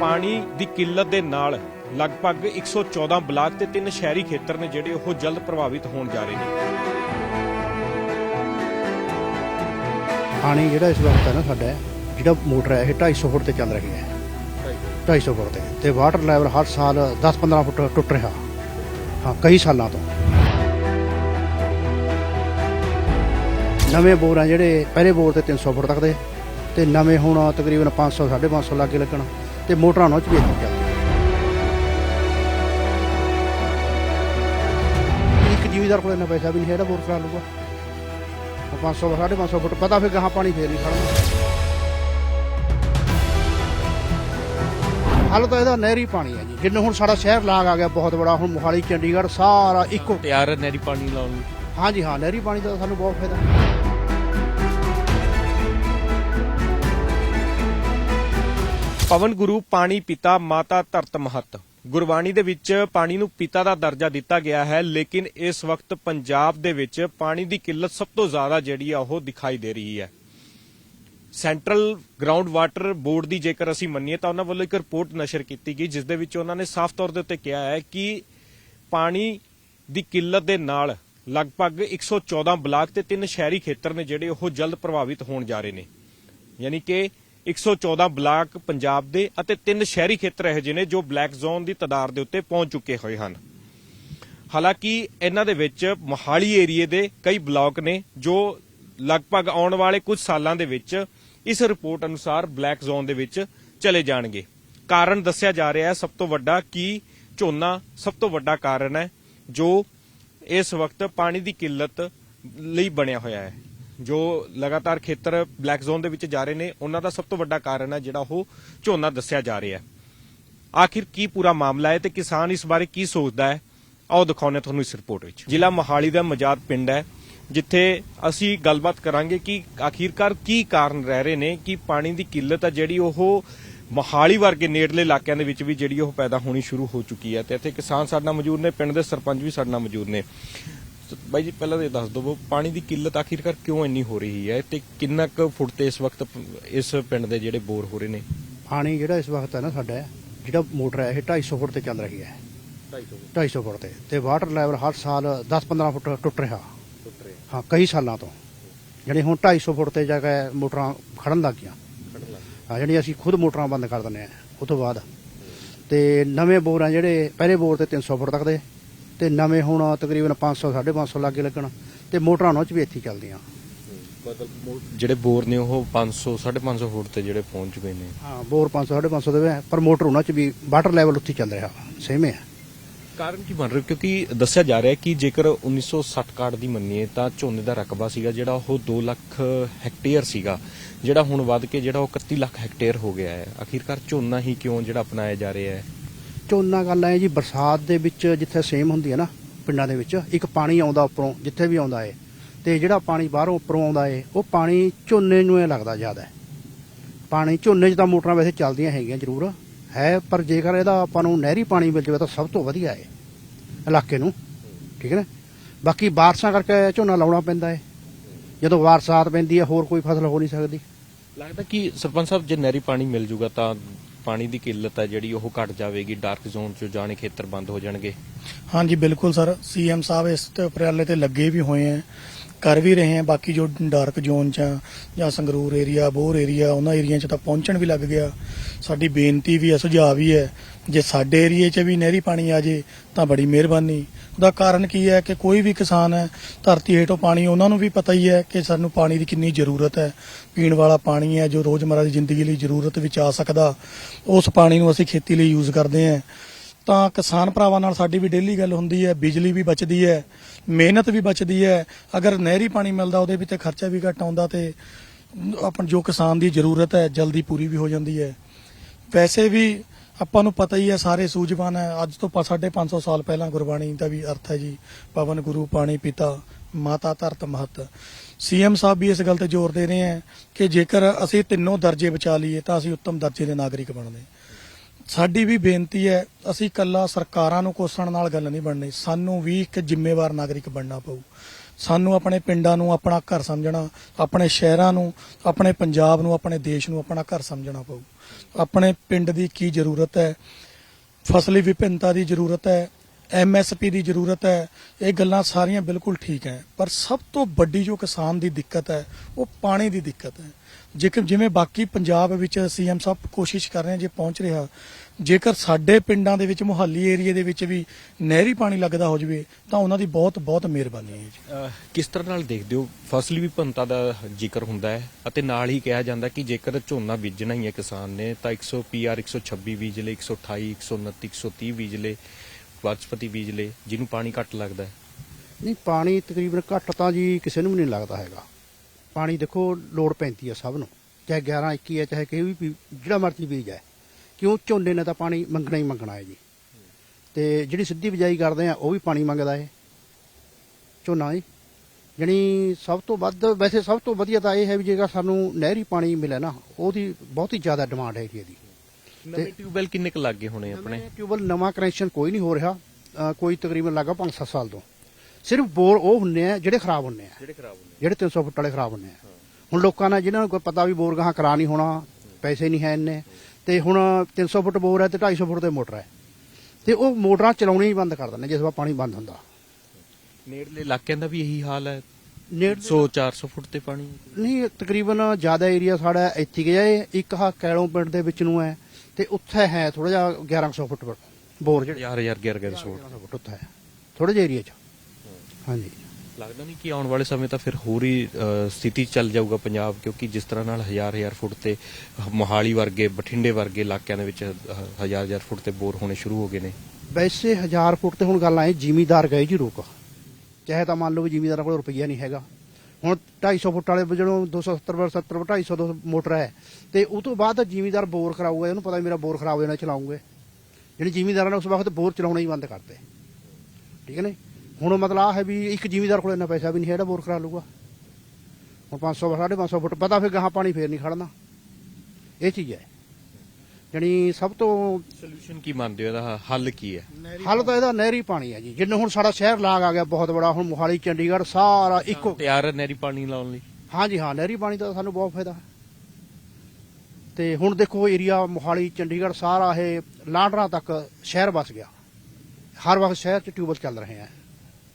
ਪਾਣੀ ਦੀ ਕਿੱਲਤ ਦੇ ਨਾਲ ਲਗਭਗ 114 ਬਲਾਕ ਤੇ ਤਿੰਨ ਸ਼ਹਿਰੀ ਖੇਤਰ ਨੇ ਜਿਹੜੇ ਉਹ ਜਲਦ ਪ੍ਰਭਾਵਿਤ ਹੋਣ ਜਾ ਰਹੇ ਨੇ। ਪਾਣੀ ਜਿਹੜਾ ਇਸ ਵਕਤ ਹੈ ਨਾ ਸਾਡਾ, ਜਿਹੜਾ ਮੋਟਰ ਹੈ, ਇਹ 250 ਫੁੱਟ ਤੇ ਚੱਲ ਰਹੀ ਹੈ। 250 ਫੁੱਟ ਤੇ। ਤੇ ਵਾਟਰ ਲੈਵਲ ਹਰ ਸਾਲ 10-15 ਫੁੱਟ ਟੁੱਟ ਰਿਹਾ। ਹਾਂ, ਕਈ ਸਾਲਾਂ ਤੋਂ। ਨਵੇਂ ਬੋਰ ਆ ਜਿਹੜੇ, ਪਹਿਲੇ ਬੋਰ ਤੇ 300 ਫੁੱਟ ਤੱਕ ਦੇ। ਤੇ ਨਵੇਂ ਹੁਣ ਤਕਰੀਬਨ 500 550 ਲਾਗੇ ਲੱਗਣ। ਤੇ ਮੋਟਰਾਂ ਨੂੰ ਚ ਵੀ ਇੱਥੇ ਚੱਲਦੀ ਇੱਕ ਜ਼ਿਮੀਦਾਰ ਕੋਲ ਇੰਨਾ ਪੈਸਾ ਵੀ ਨਹੀਂ ਹੈ ਜਿਹੜਾ ਬੋਰ ਕਰਾ ਲੂਗਾ ਉਹ 500 550 ਫੁੱਟ ਪਤਾ ਫਿਰ ਗਾਹਾਂ ਪਾਣੀ ਫੇਰ ਨਹੀਂ ਖੜਨਾ ਹਾਲ ਤਾਂ ਇਹਦਾ ਨਹਿਰੀ ਪਾਣੀ ਹੈ ਜੀ। ਜਿੰਨੇ ਹੁਣ ਸਾਡਾ ਸ਼ਹਿਰ ਲਾਗ ਆ ਗਿਆ ਬਹੁਤ ਬੜਾ ਹੁਣ ਮੋਹਾਲੀ ਚੰਡੀਗੜ੍ਹ ਸਾਰਾ ਇੱਕੋ ਤਿਆਰ ਨਹਿਰੀ ਪਾਣੀ ਲਾਉਣ ਹਾਂਜੀ ਹਾਂ ਨਹਿਰੀ ਪਾਣੀ ਦਾ ਸਾਨੂੰ ਬਹੁਤ ਫਾਇਦਾ। ਪਵਨ ਗੁਰੂ ਪਾਣੀ ਪਿਤਾ ਮਾਤਾ ਧਰਤ ਮਹਤ। ਗੁਰਬਾਣੀ ਦੇ ਵਿੱਚ ਪਾਣੀ ਨੂੰ ਪਿਤਾ ਦਾ ਦਰਜਾ ਦਿੱਤਾ ਗਿਆ ਹੈ, ਲੇਕਿਨ ਇਸ ਵਕਤ ਪੰਜਾਬ ਦੇ ਵਿੱਚ ਪਾਣੀ ਦੀ ਕਿੱਲਤ ਸਭ ਤੋਂ ਜ਼ਿਆਦਾ ਜਿਹੜੀ ਆ ਉਹ ਦਿਖਾਈ ਦੇ ਰਹੀ ਹੈ। ਸੈਂਟਰਲ ਗਰਾਊਂਡ ਵਾਟਰ ਬੋਰਡ ਦੀ ਜੇਕਰ ਅਸੀਂ ਮੰਨੀਏ ਤਾਂ ਉਹਨਾਂ ਵੱਲੋਂ ਇੱਕ ਰਿਪੋਰਟ ਨਸ਼ਰ ਕੀਤੀ ਗਈ, ਜਿਸ ਦੇ ਵਿੱਚ ਉਹਨਾਂ ਨੇ ਸਾਫ਼ ਤੌਰ ਦੇ ਉੱਤੇ ਕਿਹਾ ਹੈ ਕਿ ਪਾਣੀ ਦੀ ਕਿੱਲਤ ਦੇ ਨਾਲ ਲਗਭਗ 114 ਬਲਾਕ ਤੇ ਤਿੰਨ ਸ਼ਹਿਰੀ ਖੇਤਰ ਨੇ ਜਿਹੜੇ ਉਹ ਜਲਦ ਪ੍ਰਭਾਵਿਤ ਹੋਣ ਜਾ ਰਹੇ ਨੇ। ਯਾਨੀ ਕਿ 114 ਬਲਾਕ ਪੰਜਾਬ ਦੇ ਅਤੇ ਤਿੰਨ ਸ਼ਹਿਰੀ ਖੇਤਰ ਇਹੋ ਜਿਹੇ ਨੇ ਜੋ ਬਲੈਕ ਜ਼ੋਨ ਦੀ ਤਦਾਰ ਦੇ ਉੱਤੇ ਪਹੁੰਚ ਚੁੱਕੇ ਹੋਏ ਹਨ। ਹਾਲਾਂਕਿ ਇਹਨਾਂ ਦੇ ਵਿੱਚ ਮੋਹਾਲੀ ਏਰੀਏ ਦੇ ਕਈ ਬਲਾਕ ਨੇ ਜੋ ਲਗਭਗ ਆਉਣ ਵਾਲੇ ਕੁਝ ਸਾਲਾਂ ਦੇ ਵਿੱਚ ਇਸ ਰਿਪੋਰਟ ਅਨੁਸਾਰ ਬਲੈਕ ਜ਼ੋਨ ਦੇ ਵਿੱਚ ਚਲੇ ਜਾਣਗੇ। ਕਾਰਨ ਦੱਸਿਆ ਜਾ ਰਿਹਾ ਹੈ ਸਭ ਤੋਂ ਵੱਡਾ ਕਿ ਝੋਨਾ ਸਭ ਤੋਂ ਵੱਡਾ ਕਾਰਨ ਹੈ ਜੋ ਇਸ ਵਕਤ ਪਾਣੀ ਦੀ ਕਿੱਲਤ ਲਈ ਬਣਿਆ ਹੋਇਆ ਹੈ। ਜੋ ਲਗਾਤਾਰ ਖੇਤਰ ਬਲੈਕ ਜ਼ੋਨ ਦੇ ਵਿੱਚ ਜਾ ਰਹੇ ਨੇ, ਉਹਨਾਂ ਦਾ ਸਭ ਤੋਂ ਵੱਡਾ ਕਾਰਨ ਹੈ ਜਿਹੜਾ ਉਹ ਝੋਨਾ ਦੱਸਿਆ ਜਾ ਰਿਹਾ ਹੈ। ਆਖਿਰ ਕੀ ਪੂਰਾ ਮਾਮਲਾ ਹੈ ਤੇ ਕਿਸਾਨ ਇਸ ਬਾਰੇ ਕੀ ਸੋਚਦਾ ਹੈ? ਆਓ ਦਿਖਾਉਂਦੇ ਤੁਹਾਨੂੰ ਇਸ ਰਿਪੋਰਟ ਵਿੱਚ। ਜ਼ਿਲ੍ਹਾ ਮੋਹਾਲੀ ਦਾ ਮਜਾਦ ਪਿੰਡ ਹੈ, ਜਿੱਥੇ ਅਸੀਂ ਗੱਲਬਾਤ ਕਰਾਂਗੇ ਕਿ ਆਖਿਰਕਾਰ ਕੀ ਕਾਰਨ ਰਹਿ ਰਹੇ ਨੇ, ਕਿ ਪਾਣੀ ਦੀ ਕਿੱਲਤ ਹੈ ਜਿਹੜੀ ਉਹ ਮੋਹਾਲੀ ਵਰਗੇ ਨੇੜਲੇ ਇਲਾਕਿਆਂ ਦੇ ਵਿੱਚ ਵੀ ਜਿਹੜੀ ਉਹ ਪੈਦਾ ਹੋਣੀ ਸ਼ੁਰੂ ਹੋ ਚੁੱਕੀ ਹੈ। ਤੇ ਇੱਥੇ ਕਿਸਾਨ ਸਾਡੇ ਨਾਲ ਮੌਜੂਦ ਨੇ, ਪਿੰਡ ਦੇ ਸਰਪੰਚ ਵੀ ਸਾਡੇ ਨਾਲ ਮੌਜੂਦ ਨੇ। ਬਾਈ ਜੀ ਪਹਿਲਾਂ ਤਾਂ ਇਹ ਦੱਸ ਦਿਓ ਪਾਣੀ ਦੀ ਕਿੱਲਤ ਆਖਿਰਕਾਰ ਕਿਉਂ ਇੰਨੀ ਹੋ ਰਹੀ ਹੈ ਤੇ ਕਿੰਨਾ ਕੁ ਫੁੱਟ ਤੇ ਇਸ ਵਕਤ ਇਸ ਪਿੰਡ ਦੇ ਜਿਹੜੇ ਬੋਰ ਹੋ ਰਹੇ ਨੇ? ਪਾਣੀ ਜਿਹੜਾ ਇਸ ਵਕਤ ਹੈ ਨਾ ਸਾਡਾ ਜਿਹੜਾ ਮੋਟਰ ਹੈ ਇਹ 250 ਫੁੱਟ ਤੇ ਚੱਲ ਰਹੀ ਹੈ। 250 ਫੁੱਟ। ਤੇ। ਤੇ ਵਾਟਰ ਲੈਵਲ ਹਰ ਸਾਲ 10-15 ਫੁੱਟ ਟੁੱਟ ਰਿਹਾ। ਹਾਂ ਕਈ ਸਾਲਾਂ ਤੋਂ। ਜਿਹੜੀ ਹੁਣ 250 ਫੁੱਟ ਤੇ ਜਾ ਕੇ ਮੋਟਰਾਂ ਖੜਨ ਲੱਗ ਗਈਆਂ। ਹਾਂ ਜਿਹੜੀ ਅਸੀਂ ਖੁਦ ਮੋਟਰਾਂ ਬੰਦ ਕਰ ਦਿੰਦੇ ਆ ਉਸ ਤੋਂ ਬਾਅਦ। ਤੇ ਨਵੇਂ ਬੋਰ ਆ ਜਿਹੜੇ ਪਹਿਲੇ ਬੋਰ ਤੇ 300 ਫੁੱਟ ਤੱਕ ਦੇ। ਤੇ ਨਵੇਂ ਹੁਣ ਤਕਰੀਬਨ 500 550 ਲੱਗੇ ਲੱਗਣ ਤੇ ਮੋਟਰਾਂ ਨੂੰ ਚ ਵੀ ਇੱਥੇ ਹੀ ਚੱਲਦੀਆਂ। ਜਿਹੜੇ ਬੋਰ ਨੇ ਉਹ 500 550 ਫੁੱਟ ਤੇ ਜਿਹੜੇ ਪਹੁੰਚ ਗਏ ਨੇ। ਹਾਂ ਬੋਰ 500 550 ਦੇ ਵੇ ਪਰ ਮੋਟਰ ਉਹਨਾਂ ਚ ਵੀ ਵਾਟਰ ਲੈਵਲ ਉੱਥੇ ਹੀ ਚੱਲ ਰਿਹਾ ਸੇਮ ਹੈ ਕਾਰਨ ਕੀ ਬਣ ਰਿਹਾ? ਕਿਉਂਕਿ ਦੱਸਿਆ ਜਾ ਰਿਹਾ ਹੈ ਕਿ ਜੇਕਰ 1960 ਕਾਰਡ ਦੀ ਮੰਨੀਏ ਤਾਂ ਝੋਨੇ ਦਾ ਰਕਬਾ ਸੀਗਾ ਜਿਹੜਾ ਉਹ 2 ਲੱਖ ਹੈਕਟੇਅਰ ਸੀਗਾ ਜਿਹੜਾ ਹੁਣ ਵੱਧ ਕੇ ਜਿਹੜਾ ਉਹ 31 ਲੱਖ ਹੈਕਟੇਅਰ ਹੋ ਗਿਆ ਹੈ। ਆਖਿਰਕਾਰ ਝੋਨਾ ਹੀ ਕਿਉਂ ਜਿਹੜਾ ਅਪਣਾਇਆ ਜਾ ਰਿਹਾ ਹੈ? ਝੋਨਾ ਗੱਲ ਹੈ ਜੀ, ਬਰਸਾਤ ਦੇ ਵਿੱਚ ਜਿੱਥੇ ਸੇਮ ਹੁੰਦੀ ਹੈ ਨਾ, ਪਿੰਡਾਂ ਦੇ ਵਿੱਚ, ਇੱਕ ਪਾਣੀ ਆਉਂਦਾ ਉੱਪਰੋਂ, ਜਿੱਥੇ ਵੀ ਆਉਂਦਾ ਏ, ਤੇ ਜਿਹੜਾ ਪਾਣੀ ਬਾਹਰੋਂ ਉੱਪਰੋਂ ਆਉਂਦਾ ਏ, ਉਹ ਪਾਣੀ ਝੋਨੇ ਨੂੰ ਇਹ ਲੱਗਦਾ ਜ਼ਿਆਦਾ ਪਾਣੀ ਝੋਨੇ 'ਚ ਤਾਂ ਮੋਟਰਾਂ ਵੈਸੇ ਚੱਲਦੀਆਂ ਹੈਗੀਆਂ ਜ਼ਰੂਰ, ਹੈ, ਪਰ ਜੇਕਰ ਇਹਦਾ ਆਪਾਂ ਨੂੰ ਨਹਿਰੀ ਪਾਣੀ ਮਿਲ ਜਾਵੇ ਤਾਂ ਸਭ ਤੋਂ ਵਧੀਆ ਏ, ਇਲਾਕੇ ਨੂੰ, ਠੀਕ ਹੈ ਨਾ? ਬਾਕੀ ਬਾਰਸ਼ਾਂ ਕਰਕੇ ਝੋਨਾ ਲਾਉਣਾ ਪੈਂਦਾ ਏ। ਜਦੋਂ ਬਰਸਾਤ ਪੈਂਦੀ ਹੈ ਹੋਰ ਕੋਈ ਫਸਲ ਹੋ ਨਹੀਂ ਸਕਦੀ। ਲੱਗਦਾ ਕਿ ਸਰਪੰਚ ਸਾਹਿਬ, ਜੇ ਨਹਿਰੀ ਪਾਣੀ ਮਿਲ ਜੂਗਾ ਤਾਂ ਪਾਣੀ ਦੀ ਕਿੱਲਤ ਹੈ ਜਿਹੜੀ ਉਹ ਘਟ ਜਾਵੇਗੀ ਡਾਰਕ ਜ਼ੋਨ 'ਚ ਜਾਣੇ ਖੇਤਰ ਬੰਦ ਹੋ ਜਾਣਗੇ। ਹਾਂਜੀ, ਬਿਲਕੁਲ ਸਰ। ਸੀਐਮ ਸਾਹਿਬ ਇਸ ਉਪਰਾਲੇ ਤੇ ਲੱਗੇ ਵੀ ਹੋਏ ਹੈ। ਕਰ ਵੀ ਰਹੇ ਹਾਂ। ਬਾਕੀ ਜੋ ਡਾਰਕ ਜ਼ੋਨ ਚ ਆ, ਜਾਂ ਸੰਗਰੂਰ ਏਰੀਆ ਬੋਰ ਏਰੀਆ ਉਹਨਾਂ ਏਰੀਆ ਚ ਤਾਂ ਪਹੁੰਚਣ ਵੀ ਲੱਗ ਗਿਆ। ਸਾਡੀ ਬੇਨਤੀ ਵੀ ਹੈ ਸੁਝਾਅ ਵੀ ਹੈ ਜੇ ਸਾਡੇ ਏਰੀਏ 'ਚ ਵੀ ਨਹਿਰੀ ਪਾਣੀ ਆ ਜੇ ਤਾਂ ਬੜੀ ਮਿਹਰਬਾਨੀ। ਉਹਦਾ ਕਾਰਨ ਕੀ ਹੈ ਕਿ ਕੋਈ ਵੀ ਕਿਸਾਨ ਹੈ ਧਰਤੀ ਹੇਠੋਂ ਪਾਣੀ ਉਹਨਾਂ ਨੂੰ ਵੀ ਪਤਾ ਹੀ ਹੈ ਕਿ ਸਾਨੂੰ ਪਾਣੀ ਦੀ ਕਿੰਨੀ ਜ਼ਰੂਰਤ ਹੈ। ਪੀਣ ਵਾਲਾ ਪਾਣੀ ਹੈ ਜੋ ਰੋਜ਼ਮਰਰਾ ਦੀ ਜ਼ਿੰਦਗੀ ਲਈ ਜ਼ਰੂਰਤ ਵਿੱਚ ਆ ਸਕਦਾ। ਉਸ ਪਾਣੀ ਨੂੰ ਅਸੀਂ ਖੇਤੀ ਲਈ ਯੂਜ਼ ਕਰਦੇ ਹਾਂ। ਤਾਂ ਕਿਸਾਨ ਭਰਾਵਾਂ ਨਾਲ ਸਾਡੀ ਵੀ ਡੇਲੀ ਗੱਲ ਹੁੰਦੀ ਹੈ, ਬਿਜਲੀ ਵੀ ਬਚਦੀ ਹੈ, ਮਿਹਨਤ ਵੀ ਬਚਦੀ ਹੈ। ਅਗਰ ਨਹਿਰੀ ਪਾਣੀ ਮਿਲਦਾ, ਉਹਦੇ ਵਿੱਚ ਤੇ ਖਰਚਾ ਵੀ ਘੱਟ ਆਉਂਦਾ ਤੇ ਆਪਣ ਜੋ ਕਿਸਾਨ ਦੀ ਜ਼ਰੂਰਤ ਹੈ, ਜਲਦੀ ਪੂਰੀ ਵੀ ਹੋ ਜਾਂਦੀ ਹੈ। ਵੈਸੇ ਵੀ ਆਪਾਂ ਨੂੰ ਪਤਾ ਹੀ ਹੈ, ਸਾਰੇ ਸੂਝਵਾਨ ਹੈ। ਅੱਜ ਤੋਂ 550 ਸਾਲ ਪਹਿਲਾਂ ਗੁਰਬਾਣੀ ਦਾ ਵੀ ਅਰਥ ਹੈ ਜੀ, ਪਵਨ ਗੁਰੂ, ਪਾਣੀ ਪਿਤਾ, ਮਾਤਾ ਧਰਤ ਮਹਤ। ਸੀਐਮ ਸਾਹਿਬ ਵੀ ਇਸ ਗੱਲ ਤੇ ਜ਼ੋਰ ਦੇ ਰਹੇ ਹੈ ਕਿ ਜੇਕਰ ਅਸੀਂ ਤਿੰਨੋਂ ਦਰਜੇ ਬਚਾ ਲਈਏ, ਤਾਂ ਅਸੀਂ ਉੱਤਮ ਦਰਜੇ ਦੇ ਨਾਗਰਿਕ ਬਣਦੇ ਸਾਡੀ ਵੀ ਬੇਨਤੀ ਹੈ, ਅਸੀਂ ਕੱਲਾ ਸਰਕਾਰਾਂ ਨੂੰ ਕੋਸਣ ਨਾਲ ਗੱਲ ਨਹੀਂ ਬਣਨੀ। ਸਾਨੂੰ ਵੀ ਇੱਕ ਜ਼ਿੰਮੇਵਾਰ ਨਾਗਰਿਕ ਬਣਨਾ ਪਊ। ਸਾਨੂੰ ਆਪਣੇ ਪਿੰਡਾਂ ਨੂੰ ਆਪਣਾ ਘਰ ਸਮਝਣਾ, ਆਪਣੇ ਸ਼ਹਿਰਾਂ ਨੂੰ, ਆਪਣੇ ਪੰਜਾਬ ਨੂੰ, ਆਪਣੇ ਦੇਸ਼ ਨੂੰ ਆਪਣਾ ਘਰ ਸਮਝਣਾ ਪਊ। ਆਪਣੇ ਪਿੰਡ ਦੀ ਕੀ ਜ਼ਰੂਰਤ ਹੈ, ਫਸਲੀ ਵਿਭਿੰਨਤਾ ਦੀ ਜ਼ਰੂਰਤ ਹੈ ਐਮਐਸਪੀ ਦੀ ਜ਼ਰੂਰਤ ਹੈ, ਇਹ ਗੱਲਾਂ ਸਾਰੀਆਂ ਬਿਲਕੁਲ ਠੀਕ ਹੈ, ਪਰ ਸਭ ਤੋਂ ਵੱਡੀ ਜੋ ਕਿਸਾਨ ਦੀ ਦਿੱਕਤ ਹੈ, ਉਹ ਪਾਣੀ ਦੀ ਦਿੱਕਤ ਹੈ। ਜੇਕਰ ਜਿਵੇਂ ਬਾਕੀ ਪੰਜਾਬ ਵਿੱਚ ਸੀਐਮ ਸਾਹਿਬ ਕੋਸ਼ਿਸ਼ ਕਰ ਰਹੇ ਹਨ ਜੇ ਪਹੁੰਚ ਰਿਹਾ, ਜੇਕਰ ਸਾਡੇ ਪਿੰਡਾਂ ਦੇ ਵਿੱਚ, ਮੁਹੱਲੀ ਏਰੀਏ ਦੇ ਵਿੱਚ ਵੀ ਨਹਿਰੀ ਪਾਣੀ ਲੱਗਦਾ ਹੋ ਜਵੇ, ਤਾਂ ਉਹਨਾਂ ਦੀ ਬਹੁਤ ਬਹੁਤ ਮਿਹਰਬਾਨੀ ਹੈ ਜੀ। ਕਿਸ ਤਰ੍ਹਾਂ ਨਾਲ ਦੇਖਦੇ ਹੋ? ਫਸਲੀ ਵਿਭਿੰਨਤਾ ਦਾ ਜ਼ਿਕਰ ਹੁੰਦਾ ਹੈ ਅਤੇ ਨਾਲ ਹੀ ਕਿਹਾ ਜਾਂਦਾ ਕਿ ਜੇਕਰ ਝੋਨਾ ਬੀਜਣਾ ਹੀ ਹੈ ਕਿਸਾਨ ਨੇ, ਤਾਂ 100 ਪੀਆਰ 126 ਬੀਜ ਲੇ 128 129 130 ਬੀਜ ਲੇ ਵਾਚਸਪਤੀ ਬੀਜ ਲੇ ਜਿਹਨੂੰ ਪਾਣੀ ਘੱਟ ਲੱਗਦਾ ਹੈ। ਨਹੀਂ, ਪਾਣੀ ਤਕਰੀਬਨ ਘੱਟ ਤਾਂ ਜੀ ਕਿਸੇ ਨੂੰ ਵੀ ਨਹੀਂ ਲੱਗਦਾ ਹੈਗਾ। ਪਾਣੀ ਦੇਖੋ, ਲੋੜ ਪੈਂਦੀ ਹੈ ਸਭ ਨੂੰ। ਚਾਹੇ 11 21 ਹੈ, ਚਾਹੇ ਕੋਈ ਵੀ ਜਿਹੜਾ ਮਰਜ਼ੀ ਬੀਜ ਹੈ। ਕਿਉਂ ਝੋਨੇ ਨੇ ਤਾਂ ਪਾਣੀ ਮੰਗਣਾ ਹੀ ਮੰਗਣਾ ਹੈ ਜੀ। ਤੇ ਜਿਹੜੀ ਸਿੱਧੀ ਬਿਜਾਈ ਕਰਦੇ ਆ, ਉਹ ਵੀ ਪਾਣੀ ਮੰਗਦਾ ਹੈ। ਝੋਨਾ ਜੀ। ਜਣੀ ਸਭ ਤੋਂ ਵੱਧ, ਵੈਸੇ ਸਭ ਤੋਂ ਵਧੀਆ ਤਾਂ ਇਹ ਹੈ ਵੀ ਜੇਕਰ ਸਾਨੂੰ ਨਹਿਰੀ ਪਾਣੀ ਮਿਲੇ ਨਾ, ਉਹਦੀ ਬਹੁਤ ਹੀ ਜ਼ਿਆਦਾ ਡਿਮਾਂਡ ਹੈ ਏਰੀਆ ਦੀ ਨਵੇਂ ਟਿਊਬਵੈਲ ਕਿੰਨੇ ਕੁ ਲੱਗੇ ਹੋਣੇ ਆਪਣੇ? ਟਿਊਬਲ ਨਵਾਂ ਕਨੈਕਸ਼ਨ ਕੋਈ ਨਹੀਂ ਹੋ ਰਿਹਾ। ਅ, ਕੋਈ ਤਕਰੀਬਨ ਲੱਗਾ 5-7 ਸਾਲ ਤੋਂ। ਸਿਰਫ ਬੋਰ ਉਹ ਹੁੰਨੇ ਆ ਜਿਹੜੇ ਖਰਾਬ ਹੁੰਨੇ ਆ। ਜਿਹੜੇ ਖਰਾਬ ਹੁੰਦੇ ਜਿਹੜੇ 300 ਫੁੱਟ ਵਾਲੇ ਖਰਾਬ ਹੁੰਨੇ ਆ। ਹੁਣ ਲੋਕਾਂ ਨੇ ਜਿਨ੍ਹਾਂ ਨੂੰ ਕੋਈ ਪਤਾ ਵੀ ਬੋਰ ਗਾਹਾਂ ਕਰਾ ਨਹੀਂ ਹੋਣਾ ਪੈਸੇ ਨਹੀਂ ਹੈ ਇੰਨੇ ਤੇ ਹੁਣ 300 ਫੁੱਟ ਬੋਰ ਹੈ ਤੇ 250 ਫੁੱਟ ਤੇ ਮੋਟਰ ਹੈ। ਤੇ ਉਹ ਮੋਟਰਾਂ ਚਲਾਉਣੀ ਹੀ ਬੰਦ ਕਰ ਦਿੰਦੇ ਜਿਸ ਵਾਰ ਪਾਣੀ ਬੰਦ ਹੁੰਦਾ। ਨੇੜਲੇ ਇਲਾਕਿਆਂ ਦਾ ਵੀ ਇਹੀ ਹਾਲ ਹੈ? ਨੇੜ 100 400 ਫੁੱਟ ਤੇ ਪਾਣੀ? ਨਹੀਂ ਤਕਰੀਬਨ ਜ਼ਿਆਦਾ ਏਰੀਆ ਸਾਡਾ ਇੱਥੇ ਗਿਆ ਹੈ। ਇੱਕ ਹਾ ਕੈਲੋਂ ਪਿੰਡ ਦੇ ਵਿੱਚ ਨੂੰ ਹੈ। ਤੇ ਉੱਥੇ ਹੈ ਥੋੜਾ ਜਿਹਾ 1100 ਫੁੱਟ ਬੋਰ ਜਿਹੜੇ। 1000 11 1100 1100 ਫੁੱਟ। ਉੱਥੇ ਹੈ ਥੋੜੇ ਜਿਹੇ ਏਰੀਆ 'ਚ। ਹਾਂਜੀ। ਲੱਗਦਾ ਨਹੀਂ ਕਿ ਆਉਣ ਵਾਲੇ ਸਮੇਂ ਤਾਂ ਫਿਰ ਹੋਰ ਹੀ ਸਥਿਤੀ ਚੱਲ ਜਾਊਗਾ ਪੰਜਾਬ ਕਿਉਂਕਿ ਜਿਸ ਤਰ੍ਹਾਂ ਨਾਲ ਹਜ਼ਾਰ ਹਜ਼ਾਰ ਫੁੱਟ ਤੇ ਮੋਹਾਲੀ ਵਰਗੇ ਬਠਿੰਡੇ ਵਰਗੇ ਇਲਾਕਿਆਂ ਦੇ ਵਿੱਚ ਹਜ਼ਾਰ ਹਜ਼ਾਰ ਫੁੱਟ ਤੇ ਬੋਰ ਹੋਣੇ ਸ਼ੁਰੂ ਹੋ ਗਏ ਨੇ। ਵੈਸੇ 1000 ਫੁੱਟ ਤੇ ਹੁਣ ਗੱਲ ਆਏ ਜ਼ਿਮੀਦਾਰ ਗਏ ਜੀ ਰੁਕ। ਚਾਹੇ ਤਾਂ ਮੰਨ ਲਓ ਵੀ ਜ਼ਿਮੀਦਾਰਾਂ ਕੋਲ ਰੁਪਈਆ ਨਹੀਂ ਹੈਗਾ। ਹੁਣ 250 ਫੁੱਟ ਵਾਲੇ ਜਦੋਂ 270 ਵਰ 70 ਵਰ 250 ਦੋ ਮੋਟਰ ਹੈ। ਤੇ ਉਹ ਤੋਂ ਬਾਅਦ ਜ਼ਿਮੀਦਾਰ ਬੋਰ ਕਰਾਊਗਾ ਉਹਨੂੰ ਪਤਾ ਵੀ ਮੇਰਾ ਬੋਰ ਖਰਾਬ ਹੋ ਜਾਣਾ, ਚਲਾਉਂਗੇ। ਜਿਹੜੇ ਜ਼ਿਮੀਦਾਰਾਂ ਨੇ ਉਸ ਵਕਤ ਬੋਰ ਚਲਾਉਣਾ ਹੀ ਬੰਦ ਕਰਤੇ। ਠੀਕ ਹੈ ਨੇ ਹੁਣ ਮਤਲਬ ਆ ਹੈ ਵੀ ਇੱਕ ਜ਼ਿਮੀਦਾਰ ਕੋਲ ਇੰਨਾ ਪੈਸਾ ਵੀ ਨਹੀਂ ਹੈ, ਜਿਹੜਾ ਬੋਰ ਕਰਾ ਲੂਗਾ ਹੁਣ 500 550 ਫੁੱਟ, ਪਤਾ ਫਿਰ ਗਾਹਾਂ ਪਾਣੀ ਫੇਰ ਨਹੀਂ ਖੜਨਾ। ਇਹ ਚੀਜ਼ ਹੈ। ਜਾਣੀ ਸਭ ਤੋਂ ਸੋਲੂਸ਼ਨ ਕੀ ਮੰਨਦੇ ਹੋ? ਇਹਦਾ ਹੱਲ ਕੀ ਹੈ? ਹੱਲ ਤਾਂ ਇਹਦਾ ਨਹਿਰੀ ਪਾਣੀ ਹੈ ਜੀ। ਜਿੰਨੇ ਹੁਣ ਸਾਡਾ ਸ਼ਹਿਰ ਲਾਗ ਆ ਗਿਆ ਬਹੁਤ ਬੜਾ ਹੁਣ ਮੋਹਾਲੀ ਚੰਡੀਗੜ੍ਹ ਸਾਰਾ ਇੱਕੋ ਤਿਆਰ ਹੈ ਨਹਿਰੀ ਪਾਣੀ ਲਾਉਣ ਲਈ? ਹਾਂਜੀ ਹਾਂ ਨਹਿਰੀ ਪਾਣੀ ਦਾ ਸਾਨੂੰ ਬਹੁਤ ਫਾਇਦਾ। ਹੈ ਤੇ ਹੁਣ ਦੇਖੋ ਏਰੀਆ ਮੋਹਾਲੀ ਚੰਡੀਗੜ੍ਹ ਸਾਰਾ ਇਹ ਲਾਂਡਰਾ ਤੱਕ ਸ਼ਹਿਰ ਵਸ ਗਿਆ। ਹਰ ਵਕਤ ਸ਼ਹਿਰ 'ਚ ਟਿਊਬਲ ਚੱਲ ਰਹੇ ਹੈ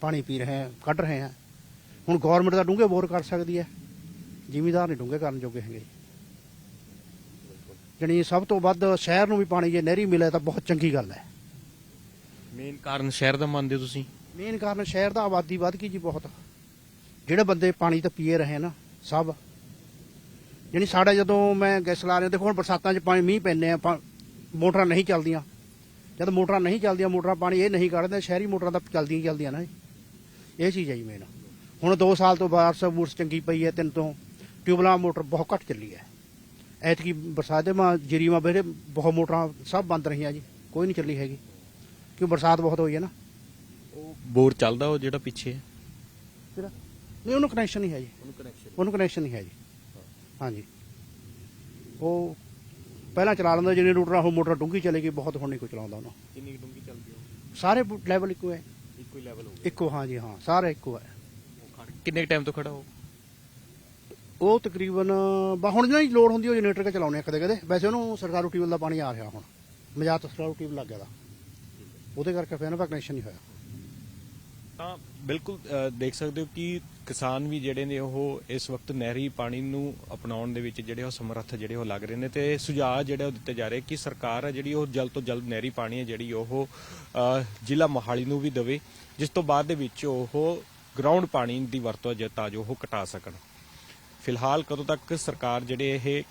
ਪਾਣੀ ਪੀ ਰਹੇ ਹੈ ਕੱਢ ਰਹੇ ਹੈ ਹੁਣ ਗਵਰਨਮੈਂਟ ਦਾ ਡੂੰਘੇ ਬੋਰ ਕਰ ਸਕਦੀ ਹੈ। ਜ਼ਿਮੀਦਾਰ ਨਹੀਂ ਡੂੰਘੇ ਕਰਨ ਜੋਗੇ ਹੈਗੇ। ਜਣੀ ਸਭ ਤੋਂ ਵੱਧ ਸ਼ਹਿਰ ਨੂੰ ਵੀ ਪਾਣੀ ਜੇ ਨਹਿਰੀ ਮਿਲੇ ਤਾਂ ਬਹੁਤ ਚੰਗੀ ਗੱਲ ਹੈ। ਮੇਨ ਕਾਰਨ ਸ਼ਹਿਰ ਦਾ ਮੰਨਦੇ ਹੋ ਤੁਸੀਂ? ਮੇਨ ਕਾਰਨ ਸ਼ਹਿਰ ਦਾ ਆਬਾਦੀ ਵੱਧ ਗਈ ਜੀ ਬਹੁਤ। ਜਿਹੜੇ ਬੰਦੇ ਪਾਣੀ ਤਾਂ ਪੀਏ ਰਹੇ ਨਾ ਸਭ। ਯਾਨੀ ਸਾਡਾ ਜਦੋਂ ਮੈਂ ਗੈਸ ਲਾ ਰਿਹਾ ਦੇਖੋ ਹੁਣ ਬਰਸਾਤਾਂ 'ਚ ਪਾਣੀ ਮੀਂਹ ਪੈਂਦੇ ਆ ਮੋਟਰਾਂ ਨਹੀਂ ਚੱਲਦੀਆਂ। ਜਦ ਮੋਟਰਾਂ ਨਹੀਂ ਚੱਲਦੀਆਂ ਮੋਟਰਾਂ ਪਾਣੀ ਇਹ ਨਹੀਂ ਕੱਢਦੇ ਸ਼ਹਿਰੀ ਮੋਟਰਾਂ ਤਾਂ ਚੱਲਦੀਆਂ ਚੱਲਦੀਆਂ ਨਾ ਇਹ। ਇਹ ਚੀਜ਼ ਹੈ ਜੀ ਮੇਨ ਹੁਣ 2 ਸਾਲ ਤੋਂ ਬਾਰਿਸ਼ ਬੂਰਸ ਚੰਗੀ ਪਈ ਹੈ ਤਿੰਨ ਤੋਂ। ਟਿਊਬਲਾਂ ਮੋਟਰ ਬਹੁਤ ਘੱਟ ਚੱਲੀ ਹੈ। ਐਤਕੀ ਬਰਸਾਤ ਦੇ ਮਾ ਜਰੀ ਮਾ ਬੇਰੇ ਬਹੁਤ ਮੋਟਰਾਂ ਸਭ ਬੰਦ ਰਹੀਆਂ ਜੀ ਕੋਈ ਨਹੀਂ ਚੱਲੀ ਹੈਗੀ। ਕਿਉਂ ਬਰਸਾਤ ਬਹੁਤ ਹੋਈ ਹੈ ਨਾ? ਬੋਰ ਚੱਲਦਾ ਉਹ ਜਿਹੜਾ ਪਿੱਛੇ ਹੈ। ਕਿਹੜਾ? ਨਹੀਂ ਉਹਨੂੰ ਕਨੈਕਸ਼ਨ ਨਹੀਂ ਹੈ ਜੀ। ਉਹਨੂੰ ਕਨੈਕਸ਼ਨ ਉਹਨੂੰ ਕਨੈਕਸ਼ਨ ਨਹੀਂ ਹੈ ਜੀ। ਹਾਂਜੀ। ਉਹ ਪਹਿਲਾਂ ਚਲਾ ਲੈਂਦਾ ਜਿਹੜੇ ਰੂਟਰ ਉਹ ਮੋਟਰ ਡੂੰਘੀ ਚਲੇਗੀ ਬਹੁਤ ਹੁਣ ਨਹੀਂ ਕੋਈ ਚਲਾਉਂਦਾ ਉਹਨੂੰ। ਕਿੰਨੀ ਡੂੰਗੀ ਚੱਲਦੀ ਉਹ? ਸਾਰੇ ਲੈਵਲ ਇੱਕੋ ਹੈ। ਇੱਕੋ ਹੀ ਲੈਵਲ ਹੋ ਇੱਕੋ ਹਾਂ ਜੀ ਹਾਂ ਸਾਰੇ ਇੱਕੋ ਹੈ। ਕਿੰਨੇ ਟਾਈਮ ਤੋਂ ਖੜਾ ਹੋ ਉਹ ਤਕਰੀਬਨ, ਬਾ ਹੁਣ ਜਿਹੜੀ ਲੋਡ ਹੁੰਦੀ ਉਹ ਜਨਰੇਟਰ ਕੇ ਚਲਾਉਣੇ ਆ ਕਦੇ ਕਦੇ। ਵੈਸੇ ਉਹਨੂੰ ਸਰਕਾਰੀ ਟਿਊਬਲ ਦਾ ਪਾਣੀ ਆ ਰਿਹਾ ਹੁਣ। ਮਜਾਤ ਸਰਕਾਰੀ ਟਿਊਬਲ ਲੱਗ ਗਿਆ ਦਾ। ਉਹਦੇ ਕਰਕੇ ਫਿਰ ਨਾ ਕਨੈਕਸ਼ਨ ਨਹੀਂ ਹੋਇਆ। ਤਾਂ ਬਿਲਕੁਲ ਦੇਖ ਸਕਦੇ ਹੋ ਕਿ ਕਿਸਾਨ ਵੀ ਜਿਹੜੇ ਨੇ ਉਹ ਇਸ ਵਕਤ ਨਹਿਰੀ ਪਾਣੀ ਨੂੰ ਅਪਣਾਉਣ ਦੇ ਵਿੱਚ ਜਿਹੜੇ ਉਹ ਸਮਰੱਥ ਜਿਹੜੇ ਉਹ ਲੱਗ ਰਹੇ ਨੇ ਤੇ ਸੁਝਾਅ ਜਿਹੜੇ ਉਹ ਦਿੱਤੇ ਜਾ ਰਹੇ ਕਿ ਸਰਕਾਰ ਹੈ ਜਿਹੜੀ ਉਹ ਜਲਦ ਤੋਂ ਜਲਦ ਨਹਿਰੀ ਪਾਣੀ ਹੈ ਜਿਹੜੀ ਉਹ ਜ਼ਿਲ੍ਹਾ ਮੋਹਾਲੀ ਨੂੰ ਵੀ ਦੇਵੇ, ਜਿਸ ਤੋਂ ਬਾਅਦ ਦੇ ਵਿੱਚ ਉਹ ਗਰਾਊਂਡ ਪਾਣੀ ਦੀ ਵਰਤੋਂ ਜੇ ਤਾਂ ਜੋ ਉਹ ਘਟਾ ਸਕਣ। ਫਿਲਹਾਲ ਕਦੋਂ ਤੱਕ ਸਰਕਾਰ ਜਿਹੜੇ ਇਹ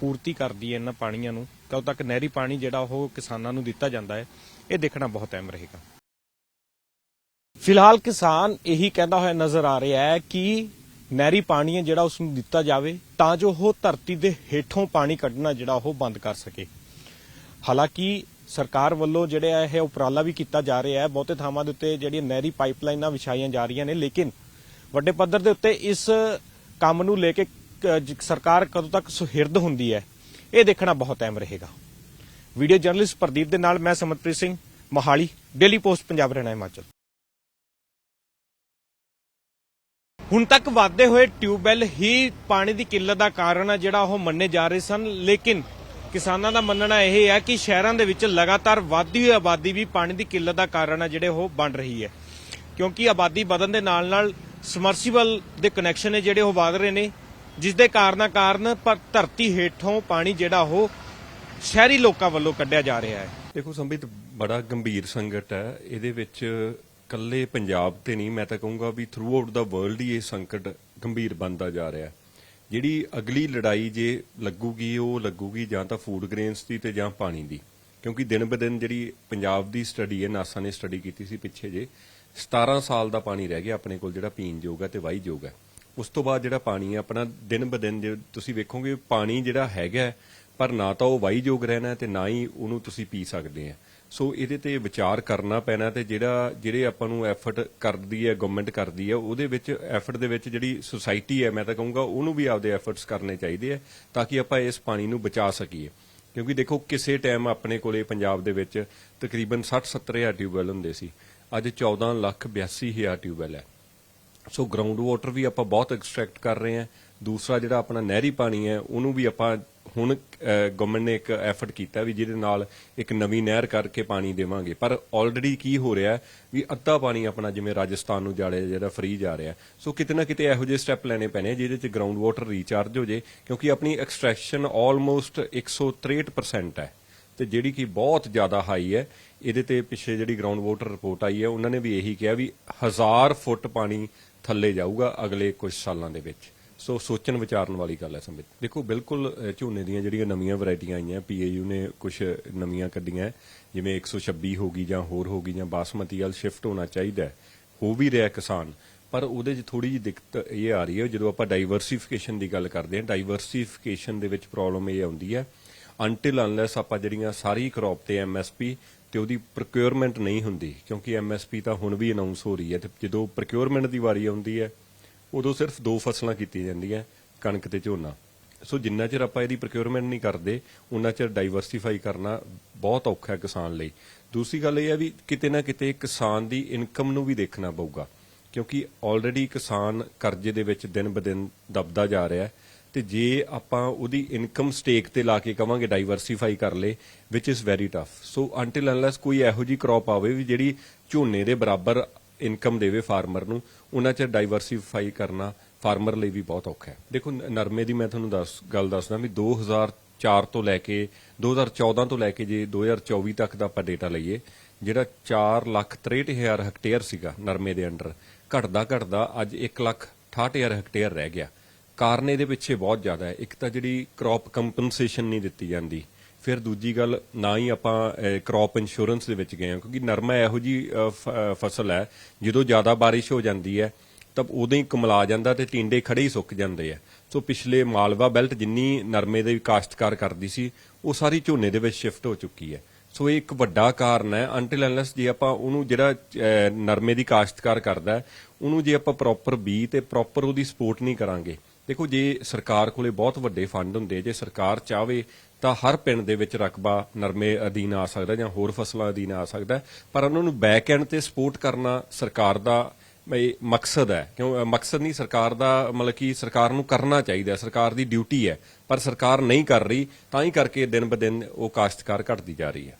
ਪੂਰਤੀ ਕਰਦੀ ਹੈ ਇਹਨਾਂ ਪਾਣੀਆਂ ਨੂੰ, ਕਦੋਂ ਤੱਕ ਨਹਿਰੀ ਪਾਣੀ ਜਿਹੜਾ ਉਹ ਕਿਸਾਨਾਂ ਨੂੰ ਦਿੱਤਾ ਜਾਂਦਾ ਹੈ, ਇਹ ਦੇਖਣਾ ਬਹੁਤ ਅਹਿਮ ਰਹੇਗਾ। ਫਿਲਹਾਲ ਕਿਸਾਨ ਇਹੀ ਕਹਿੰਦਾ ਹੋਇਆ ਨਜ਼ਰ ਆ ਰਿਹਾ ਹੈ ਕਿ ਨਹਿਰੀ ਪਾਣੀ ਹੈ ਜਿਹੜਾ ਉਸ ਨੂੰ ਦਿੱਤਾ ਜਾਵੇ, ਤਾਂ ਜੋ ਉਹ ਧਰਤੀ ਦੇ ਹੇਠੋਂ ਪਾਣੀ ਕੱਢਣਾ ਜਿਹੜਾ ਉਹ ਬੰਦ ਕਰ ਸਕੇ। ਹਾਲਾਂਕਿ ਸਰਕਾਰ ਵੱਲੋਂ ਜਿਹੜਾ ਇਹ ਉਪਰਾਲਾ ਵੀ ਕੀਤਾ ਜਾ ਰਿਹਾ ਹੈ, ਬਹੁਤੇ ਥਾਵਾਂ ਦੇ ਉੱਤੇ ਜਿਹੜੀਆਂ ਨਹਿਰੀ ਪਾਈਪਲਾਈਨਾਂ ਵਿਛਾਈਆਂ ਜਾ ਰਹੀਆਂ ਨੇ, ਲੇਕਿਨ ਵੱਡੇ ਪੱਧਰ ਦੇ ਉੱਤੇ ਇਸ ਕੰਮ ਨੂੰ ਲੈ ਕੇ ਸਰਕਾਰ ਕਦੋਂ ਤੱਕ ਸੁਹਿਰਦ ਹੁੰਦੀ ਹੈ, ਇਹ ਦੇਖਣਾ ਬਹੁਤ ਅਹਿਮ ਰਹੇਗਾ। ਵੀਡੀਓ ਜਰਨਲਿਸਟ ਪ੍ਰਦੀਪ ਦੇ ਨਾਲ ਮੈਂ ਸਮਤਪ੍ਰੀਤ ਸਿੰਘ ਮੋਹਾਲੀ, ਡੇਲੀ ਪੋਸਟ, ਪੰਜਾਬ ਰਹਿਣਾ ਹਿਮਾਚਲ। ਹੁਣ ਤੱਕ ਵਾਧੇ ਹੋਏ ਟਿਊਬਵੈੱਲ ਹੀ ਪਾਣੀ ਦੀ ਕਿੱਲਤ ਦਾ ਕਾਰਨ ਹੈ ਜਿਹੜਾ ਉਹ ਮੰਨੇ ਜਾ ਰਹੇ ਸਨ, ਲੇਕਿਨ ਕਿਸਾਨਾਂ ਦਾ ਮੰਨਣਾ ਇਹ ਹੈ ਕਿ ਸ਼ਹਿਰਾਂ ਦੇ ਵਿੱਚ ਲਗਾਤਾਰ ਵਧਦੀ ਹੋਈ ਆਬਾਦੀ ਵੀ ਪਾਣੀ ਦੀ ਕਿੱਲਤ ਦਾ ਕਾਰਨ ਹੈ ਜਿਹੜੇ ਉਹ ਬਣ ਰਹੀ ਹੈ। ਕਿਉਂਕਿ ਆਬਾਦੀ ਵਧਣ ਦੇ ਨਾਲ ਨਾਲ ਸਮਰਸੀਬਲ ਦੇ ਕਨੈਕਸ਼ਨ ਨੇ ਜਿਹੜੇ ਉਹ ਵਧ ਰਹੇ ਨੇ ਜਿਸ ਦੇ ਕਾਰਨਾਂ ਕਾਰਨ ਪਰ ਧਰਤੀ ਹੇਠੋਂ ਪਾਣੀ ਜਿਹੜਾ ਉਹ ਸ਼ਹਿਰੀ ਲੋਕਾਂ ਵੱਲੋਂ ਕੱਢਿਆ ਜਾ ਰਿਹਾ ਹੈ। ਦੇਖੋ ਸੰਬਿਤ, ਬੜਾ ਗੰਭੀਰ ਸੰਕਟ ਹੈ। ਇਹਦੇ ਵਿੱਚ ਕੱਲੇ ਪੰਜਾਬ ਤੇ ਨਹੀਂ, ਮੈਂ ਤਾਂ ਕਹੂੰਗਾ ਵੀ ਥਰੂ ਆਊਟ ਦਾ ਵਰਲਡ ਹੀ ਇਹ ਸੰਕਟ ਗੰਭੀਰ ਬਣਦਾ ਜਾ ਰਿਹਾ ਹੈ। ਜਿਹੜੀ ਅਗਲੀ ਲੜਾਈ ਜੇ ਲੱਗੂਗੀ, ਉਹ ਲੱਗੂਗੀ ਜਾਂ ਤਾਂ ਫੂਡ ਗ੍ਰੇਨਸ ਦੀ ਤੇ ਜਾਂ ਪਾਣੀ ਦੀ। ਕਿਉਂਕਿ ਦਿਨ ਬ ਦਿਨ ਜਿਹੜੀ ਪੰਜਾਬ ਦੀ ਸਟੱਡੀ ਹੈ ਨਾਸਾ ਨੇ ਸਟੱਡੀ ਕੀਤੀ ਸੀ ਪਿੱਛੇ ਜੇ 17 ਸਾਲ ਦਾ ਪਾਣੀ ਰਹਿ ਗਿਆ ਆਪਣੇ ਕੋਲ, ਜਿਹੜਾ ਪੀਣ ਯੋਗ ਹੈ ਤੇ ਵਾਹੀ ਯੋਗ ਹੈ। ਉਸ ਤੋਂ ਬਾਅਦ ਜਿਹੜਾ ਪਾਣੀ ਹੈ, ਆਪਣਾ ਦਿਨ ਬ ਦਿਨ ਤੁਸੀਂ ਵੇਖੋਗੇ, ਪਾਣੀ ਜਿਹੜਾ ਹੈਗਾ ਪਰ ਨਾ ਤਾਂ ਉਹ ਵਾਹੀ ਯੋਗ ਰਹਿਣਾ ਹੈ ਤੇ ਨਾ ਹੀ ਉਹਨੂੰ ਤੁਸੀਂ ਪੀ ਸਕਦੇ ਆ ਸੋ ਇਹਦੇ ਤੇ ਵਿਚਾਰ ਕਰਨਾ ਪੈਣਾ ਤੇ ਜਿਹੜਾ, ਜਿਹੜੇ ਆਪਾਂ ਨੂੰ ਐਫਰਟ ਕਰਦੀ ਹੈ ਗਵਰਨਮੈਂਟ ਕਰਦੀ ਹੈ, ਉਹਦੇ ਵਿੱਚ ਐਫਰਟ ਦੇ ਵਿੱਚ ਜਿਹੜੀ ਸੁਸਾਇਟੀ ਹੈ, ਮੈਂ ਤਾਂ ਕਹੂੰਗਾ ਉਹਨੂੰ ਵੀ ਆਪਦੇ ਐਫਰਟਸ ਕਰਨੇ ਚਾਹੀਦੇ ਆ ਤਾਂ ਕਿ ਆਪਾਂ ਇਸ ਪਾਣੀ ਨੂੰ ਬਚਾ ਸਕੀਏ। ਕਿਉਂਕਿ ਦੇਖੋ, ਕਿਸੇ ਟਾਈਮ ਆਪਣੇ ਕੋਲੇ ਪੰਜਾਬ ਦੇ ਵਿੱਚ ਤਕਰੀਬਨ 60-70 ਹਜ਼ਾਰ ਟਿਊਬਵੈਲ ਹੁੰਦੇ ਸੀ। ਅੱਜ 14 ਲੱਖ 82 ਹਜ਼ਾਰ ਟਿਊਬਵੈਲ ਹੈ। ਸੋ ਗਰਾਊਂਡ ਵਾਟਰ ਵੀ ਆਪਾਂ ਬਹੁਤ ਐਕਸਟ੍ਰੈਕਟ ਕਰ ਰਹੇ ਹਾਂ। ਦੂਸਰਾ ਜਿਹੜਾ ਆਪਣਾ ਨਹਿਰੀ ਪਾਣੀ ਹੈ, ਉਹਨੂੰ ਵੀ ਆਪਾਂ ਹੁਣ ਗਵਰਨਮੈਂਟ ਨੇ ਇੱਕ ਐਫਰਟ ਕੀਤਾ ਵੀ ਜਿਹਦੇ ਨਾਲ ਇੱਕ ਨਵੀਂ ਨਹਿਰ ਕਰਕੇ ਪਾਣੀ ਦੇਵਾਂਗੇ। ਪਰ ਆਲਰੇਡੀ ਕੀ ਹੋ ਰਿਹਾ ਵੀ ਅੱਧਾ ਪਾਣੀ ਆਪਣਾ ਜਿਵੇਂ ਰਾਜਸਥਾਨ ਨੂੰ ਜਾ ਰਿਹਾ, ਜਿਹੜਾ ਫ੍ਰੀ ਜਾ ਰਿਹਾ। ਸੋ ਕਿਤੇ ਨਾ ਕਿਤੇ ਇਹੋ ਜਿਹੇ ਸਟੈਪ ਲੈਣੇ ਪੈਣੇ ਜਿਹਦੇ ਚ ਗਰਾਊਂਡ ਵਾਟਰ ਰੀਚਾਰਜ ਹੋ ਜੇ, ਕਿਉਂਕਿ ਆਪਣੀ ਐਕਸਟ੍ਰੈਕਸ਼ਨ ਆਲਮੋਸਟ 163% ਹੈ। ਤੇ ਜਿਹੜੀ ਕਿ ਬਹੁਤ ਜ਼ਿਆਦਾ ਹਾਈ ਹੈ ਇਹਦੇ ਤੇ ਪਿੱਛੇ ਜਿਹੜੀ ਗਰਾਊਂਡ ਵਾਟਰ ਰਿਪੋਰਟ ਆਈ ਹੈ ਉਹਨਾਂ ਨੇ ਵੀ ਇਹੀ ਕਿਹਾ ਵੀ ਹਜ਼ਾਰ ਫੁੱਟ ਪਾਣੀ ਥੱਲੇ ਜਾਊਗਾ ਅਗਲੇ ਕੁਝ ਸਾਲਾਂ ਦੇ ਵਿੱਚ ਸੋ ਸੋਚਣ ਵਿਚਾਰਨ ਵਾਲੀ ਗੱਲ ਹੈ ਸੰਬਿਤ ਦੇਖੋ ਬਿਲਕੁਲ ਅਹ, ਝੋਨੇ ਦੀਆਂ ਜਿਹੜੀਆਂ ਨਵੀਆਂ ਵੈਰਾਈਟੀਆਂ ਆਈਆਂ ਪੀਏਯੂ ਨੇ ਕੁਝ ਨਵੀਆਂ ਕੱਢੀਆਂ ਜਿਵੇਂ 126 ਹੋ ਗਈ ਜਾਂ ਹੋਰ ਹੋ ਗਈ ਜਾਂ ਬਾਸਮਤੀ ਵੱਲ ਸ਼ਿਫਟ ਹੋਣਾ ਚਾਹੀਦਾ ਹੈ। ਹੋ ਵੀ ਰਿਹਾ ਕਿਸਾਨ ਪਰ ਉਹਦੇ 'ਚ ਥੋੜੀ ਜਿਹੀ ਦਿੱਕਤ ਇਹ ਆ ਰਹੀ ਹੈ ਜਦੋਂ ਆਪਾਂ ਡਾਈਵਰਸਿਫਿਕੇਸ਼ਨ ਦੀ ਗੱਲ ਕਰਦੇ ਹਾਂ ਡਾਈਵਰਸਿਫਿਕੇਸ਼ਨ ਦੇ ਵਿੱਚ ਪ੍ਰੋਬਲਮ ਇਹ ਆਉਂਦੀ ਹੈ ਅਨਟਿਲ ਅਨਲੈਸ ਆਪਾਂ ਜਿਹੜੀਆਂ ਸਾਰੀ ਕ੍ਰੌਪ ਤੇ ਐਮਐਸਪੀ ਤੇ ਉਹਦੀ ਪ੍ਰੋਕਿਉਰਮੈਂਟ ਨਹੀਂ ਹੁੰਦੀ, ਕਿਉਂਕਿ ਐਮਐਸਪੀ ਤਾਂ ਹੁਣ ਵੀ ਅਨਾਉਂਸ ਹੋ ਰਹੀ ਹੈ ਤੇ ਜਦੋਂ ਪ੍ਰੋਕਿਉਰਮੈਂਟ ਦੀ ਵਾਰੀ ਆਉਂਦੀ ਹੈ, ਉਦੋਂ ਸਿਰਫ ਦੋ ਫਸਲਾਂ ਕੀਤੀਆਂ ਜਾਂਦੀਆਂ, ਕਣਕ ਤੇ ਝੋਨਾ। ਸੋ ਜਿੰਨਾ ਚਿਰ ਆਪਾਂ ਇਹਦੀ ਪ੍ਰੋਕਿਉਰਮੈਂਟ ਨਹੀਂ ਕਰਦੇ, ਉਨਾ ਚਿਰ ਡਾਈਵਰਸਿਫਾਈ ਕਰਨਾ ਬਹੁਤ ਔਖਾ ਹੈ ਕਿਸਾਨ ਲਈ। ਦੂਸਰੀ ਗੱਲ ਇਹ ਹੈ ਵੀ ਕਿਤੇ ਨਾ ਕਿਤੇ ਕਿਸਾਨ ਦੀ ਇਨਕਮ ਨੂੰ ਵੀ ਦੇਖਣਾ ਪਊਗਾ, ਕਿਉਂਕਿ ਆਲਰੇਡੀ ਕਿਸਾਨ ਕਰਜ਼ੇ ਦੇ ਵਿੱਚ ਦਿਨ ਬ ਦਿਨ ਦਬਦਾ ਜਾ ਰਿਹਾ ਹੈ। ਤੇ ਜੇ ਆਪਾਂ ਉਹਦੀ ਇਨਕਮ ਸਟੇਕ ਤੇ ਲਾ ਕੇ ਕਵਾਂਗੇ ਡਾਈਵਰਸਿਫਾਈ ਕਰ ਲੇ ਵਿਚ is very tough so until unless ਕੋਈ ਇਹੋ ਜੀ ਕ੍ਰੌਪ ਆਵੇ ਵੀ ਜਿਹੜੀ ਝੋਨੇ ਦੇ ਬਰਾਬਰ ਇਨਕਮ ਦੇਵੇ ਫਾਰਮਰ ਨੂੰ, ਉਹਨਾਂ ਚ ਡਾਈਵਰਸਿਫਾਈ ਕਰਨਾ ਫਾਰਮਰ ਲਈ ਵੀ ਬਹੁਤ ਔਖਾ ਹੈ। ਦੇਖੋ ਨਰਮੇ ਦੀ ਮੈਂ ਤੁਹਾਨੂੰ ਦੱਸ, ਗੱਲ ਦੱਸਦਾ ਵੀ 2004 ਤੋਂ ਲੈ ਕੇ 2014 ਤੋਂ ਲੈ ਕੇ ਜੇ 2024 ਤੱਕ ਦਾ ਆਪਾਂ ਡੇਟਾ ਲਈਏ, ਜਿਹੜਾ 4 ਲੱਖ 63 ਹਜ਼ਾਰ ਹੈਕਟੇਅਰ ਸੀਗਾ ਨਰਮੇ ਦੇ ਅੰਡਰ ਘਟਦਾ ਘਟਦਾ ਅੱਜ 1 ਲੱਖ 68 ਹਜ਼ਾਰ ਹੈਕਟੇਅਰ ਰਹਿ ਗਿਆ। ਕਾਰਨ ਇਹਦੇ ਪਿੱਛੇ ਬਹੁਤ ਜ਼ਿਆਦਾ ਹੈ। ਇੱਕ ਤਾਂ ਜਿਹੜੀ ਕ੍ਰੌਪ ਕੰਪਨਸੇਸ਼ਨ ਨਹੀਂ ਦਿੱਤੀ ਜਾਂਦੀ। ਫਿਰ ਦੂਜੀ ਗੱਲ, ਨਾ ਹੀ ਆਪਾਂ ਕ੍ਰੌਪ ਇੰਸ਼ੋਰੈਂਸ ਦੇ ਵਿੱਚ ਗਏ ਹਾਂ, ਕਿਉਂਕਿ ਨਰਮਾ ਇਹੋ ਜੀ ਫ- ਫਸਲ ਹੈ, ਜਦੋਂ ਜ਼ਿਆਦਾ ਬਾਰਿਸ਼ ਹੋ ਜਾਂਦੀ ਹੈ ਤਾਂ ਉਦੋਂ ਹੀ ਕਮਲਾ ਜਾਂਦਾ ਤੇ ਟਿੰਡੇ ਖੜੇ ਹੀ ਸੁੱਕ ਜਾਂਦੇ ਆ। ਸੋ ਪਿਛਲੇ ਮਾਲਵਾ ਬੈਲਟ ਜਿੰਨੀ ਨਰਮੇ ਦੇ ਕਾਸ਼ਤਕਾਰ ਕਰਦੀ ਸੀ, ਉਹ ਸਾਰੀ ਝੋਨੇ ਦੇ ਵਿੱਚ ਸ਼ਿਫਟ ਹੋ ਚੁੱਕੀ ਹੈ। ਸੋ ਇਹ ਇੱਕ ਵੱਡਾ ਕਾਰਨ ਹੈ ਅੰਟਿਲ ਅਨਲੈਸ ਜੇ ਆਪਾਂ ਉਹਨੂੰ ਜਿਹੜਾ ਨਰਮੇ ਦੀ ਕਾਸ਼ਤਕਾਰ ਕਰਦਾ, ਉਹਨੂੰ ਜੇ ਆਪਾਂ ਪ੍ਰੋਪਰ ਬੀ ਤੇ ਪ੍ਰੋਪਰ ਉਹਦੀ ਸਪੋਰਟ ਨਹੀਂ ਕਰਾਂਗੇ ਦੇਖੋ, ਜੇ ਸਰਕਾਰ ਕੋਲੇ ਬਹੁਤ ਵੱਡੇ ਫੰਡ ਹੁੰਦੇ, ਜੇ ਸਰਕਾਰ ਚਾਹਵੇ ਤਾਂ ਹਰ ਪਿੰਡ ਦੇ ਵਿੱਚ ਰਕਬਾ ਨਰਮੇ ਅਧੀਨ ਆ ਸਕਦਾ ਜਾਂ ਹੋਰ ਫਸਲਾਂ ਅਧੀਨ ਆ ਸਕਦਾ, ਪਰ ਉਹਨਾਂ ਨੂੰ ਬੈਕ ਐਂਡ ਤੇ ਸਪੋਰਟ ਕਰਨਾ ਸਰਕਾਰ ਦਾ ਮਕਸਦ ਹੈ। ਕਿਉਂ ਮਕਸਦ ਨਹੀਂ, ਸਰਕਾਰ ਦਾ ਮਤਲਬ ਕਿ ਸਰਕਾਰ ਨੂੰ ਕਰਨਾ ਚਾਹੀਦਾ ਸਰਕਾਰ ਦੀ ਡਿਊਟੀ ਹੈ, ਪਰ ਸਰਕਾਰ ਨਹੀਂ ਕਰ ਰਹੀ, ਤਾਂ ਹੀ ਕਰਕੇ ਦਿਨ ਬ ਦਿਨ ਉਹ ਕਾਸ਼ਤਕਾਰ ਘਟਦੀ ਜਾ ਰਹੀ ਹੈ।